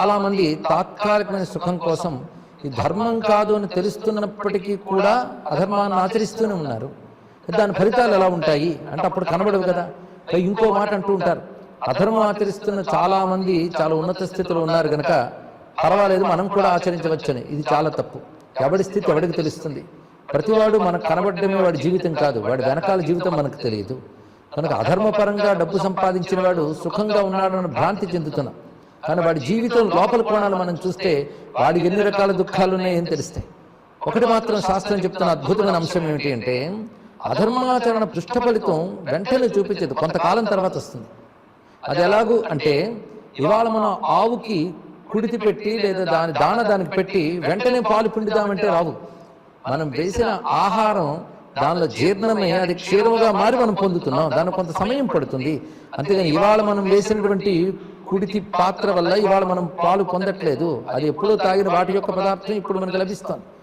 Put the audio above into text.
చాలా మంది తాత్కాలికమైన సుఖం కోసం ఈ ధర్మం కాదు అని తెలుస్తున్నప్పటికీ కూడా అధర్మాన్ని ఆచరిస్తూనే ఉన్నారు. దాని ఫలితాలు ఎలా ఉంటాయి? అంటే అప్పుడు కనబడవు కదా. ఇంకో మాట అంటూ ఉంటారు. అధర్మం ఆచరిస్తున్న చాలా మంది చాలా ఉన్నత స్థితిలో ఉన్నారు గనక పర్వాలేదు మనం కూడా ఆచరించవచ్చని. ఇది చాలా తప్పు. ఎవడి స్థితి ఎవడికి తెలుస్తుంది? ప్రతివాడు మనకు కనబడమే వాడి జీవితం కాదు. వాడి వెనకాల జీవితం మనకు తెలియదు. కనుక అధర్మపరంగా డబ్బు సంపాదించిన వాడు సుఖంగా ఉన్నాడని భ్రాంతి చెందుతున్నాం. కానీ వాడి జీవితం లోపల కోణాలు మనం చూస్తే వాడికి ఎన్ని రకాల దుఃఖాలు ఉన్నాయని తెలుస్తాయి. ఒకటి మాత్రం శాస్త్రం చెప్తున్న అద్భుతమైన అంశం ఏమిటి అంటే అధర్మాచరణ పృష్ఠ ఫలితం వెంటనే చూపించదు. కొంతకాలం తర్వాత వస్తుంది. అది ఎలాగూ అంటే ఇవాళ మనం ఆవుకి కుడితి పెట్టి లేదా దాని దాన దానికి పెట్టి వెంటనే పాలు పిండుదామంటే రావు. మనం వేసిన ఆహారం దానిలో జీర్ణమై అది క్షీరముగా మారి మనం పొందుతున్నాం. దానికి కొంత సమయం పడుతుంది. అంతేగాని ఇవాళ మనం వేసినటువంటి కుడితి పాత్ర వల్ల ఇవాళ మనం పాలు పొందట్లేదు. అది ఎప్పుడో తాగిన వాటి యొక్క పదార్థం ఇప్పుడు మనకు లభిస్తాం.